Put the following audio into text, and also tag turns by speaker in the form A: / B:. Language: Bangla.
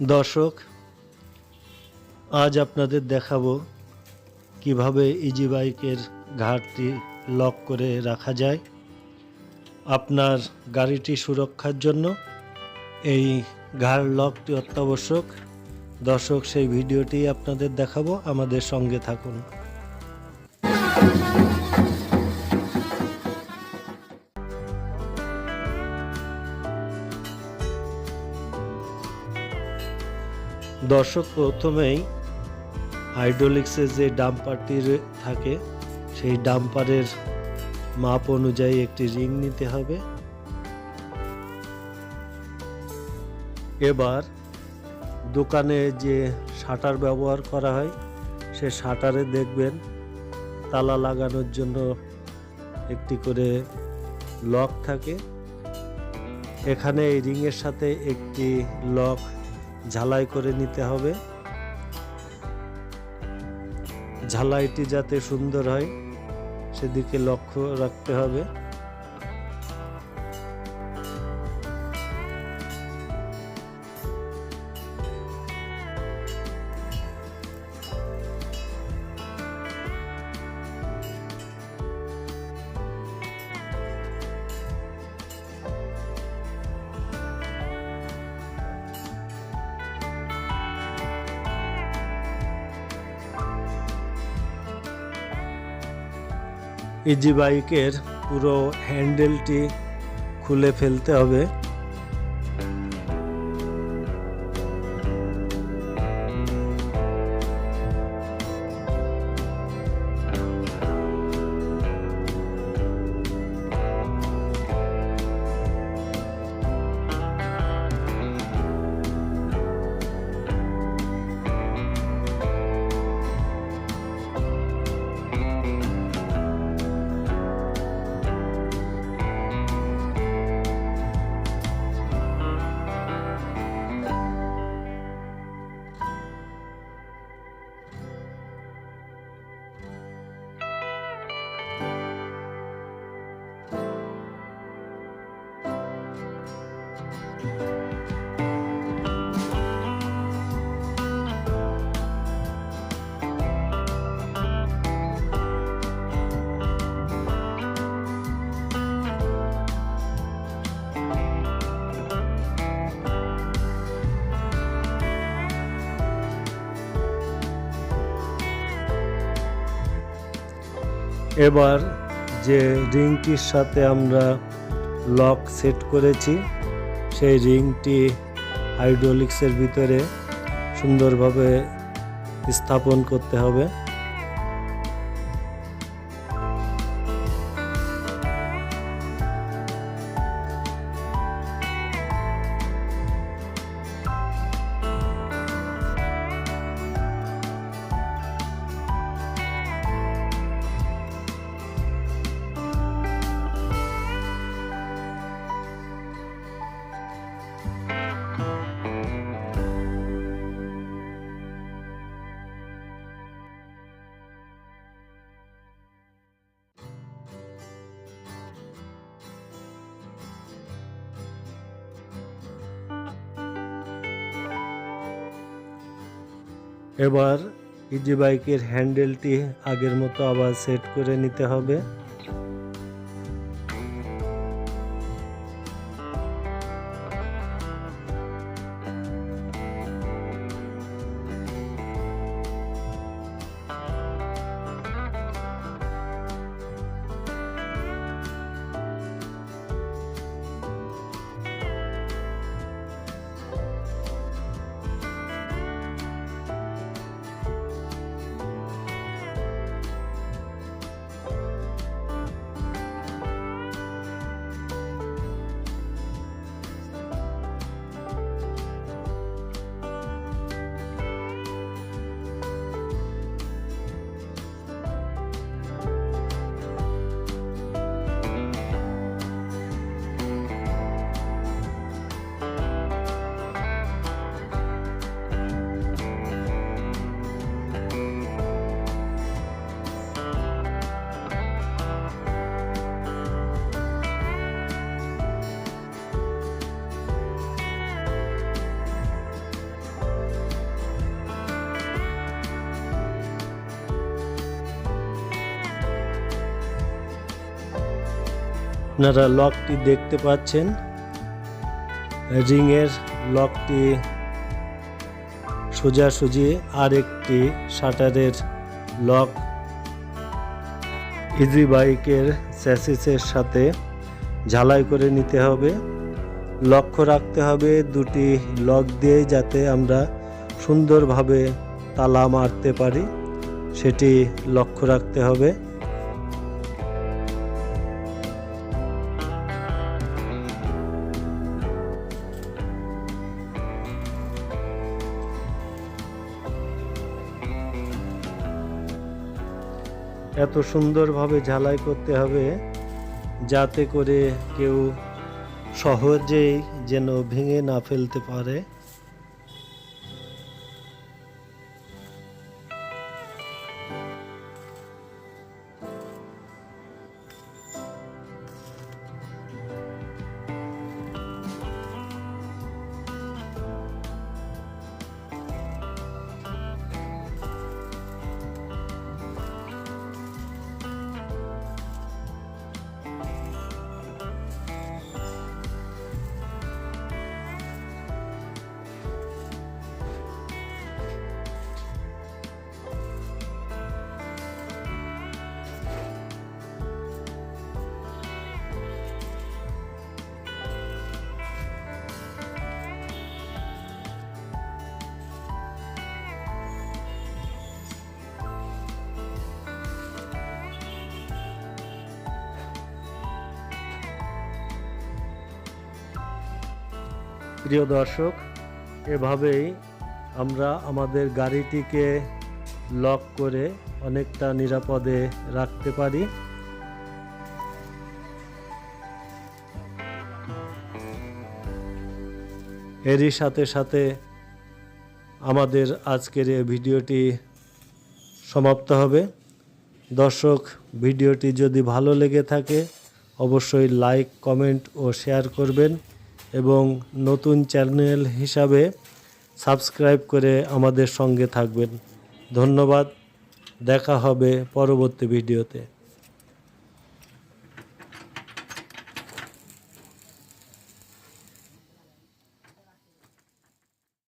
A: দর্শক, আজ আপনাদের দেখাবো কীভাবে ইজি বাইকের ঘাটটি লক করে রাখা যায়। আপনার গাড়িটি সুরক্ষার জন্য এই ঘাড় লকটি অত্যাবশ্যক। দর্শক, সেই ভিডিওটি আপনাদের দেখাবো। আমাদের সঙ্গে থাকুন। দর্শক প্রথমেই হাইড্রোলিক্সের যে ডাম্পারটি রে- থাকে, সেই ডাম্পারের মাপ অনুযায়ী একটি রিং নিতে হবে। এবার দোকানে যে শাটার ব্যবহার করা হয়, সে শাটারে দেখবেন তালা লাগানোর জন্য একটি করে লক থাকে। এখানে এই রিংয়ের সাথে একটি লক ঝালাই করে নিতে হবে। ঝালাইটি যাতে সুন্দর হয় সেদিকে লক্ষ্য রাখতে হবে। ইজি বাইকের পুরো হ্যান্ডেলটি খুলে ফেলতে হবে। এবার যে রিংটির সাথে আমরা লক সেট করেছি, সেই রিংটি হাইড্রোলিক্সের ভিতরে সুন্দরভাবে স্থাপন করতে হবে। এবার ইজি বাইকের হ্যান্ডেলটি আগের মতো আবার সেট করে নিতে হবে। আপনারা লকটি দেখতে পাচ্ছেন। রিংয়ের লকটি সোজাসুজি আর একটি শাটারের লক। ইজি বাইকের স্যাসিসের সাথে ঝালাই করে নিতে হবে। লক্ষ্য রাখতে হবে দুটি লক দিয়ে যাতে আমরা সুন্দরভাবে তালা মারতে পারি। সেটি লক্ষ্য রাখতে হবে। এত সুন্দরভাবে ঝালাই করতে হবে যাতে করে কেউ সহজেই যেন ভেঙে না ফেলতে পারে। প্রিয় দর্শক, এভাবেই আমরা আমাদের গাড়িটিকে লক করে অনেকটা নিরাপদে রাখতে পারি। এরই সাথে সাথে আমাদের আজকের এই ভিডিওটি সমাপ্ত হবে। দর্শক, ভিডিওটি যদি ভালো লেগে থাকে, অবশ্যই লাইক, কমেন্ট ও শেয়ার করবেন। এবং নতুন চ্যানেল হিসাবে সাবস্ক্রাইব করে আমাদের সঙ্গে থাকবেন। ধন্যবাদ। দেখা হবে পরবর্তী ভিডিওতে।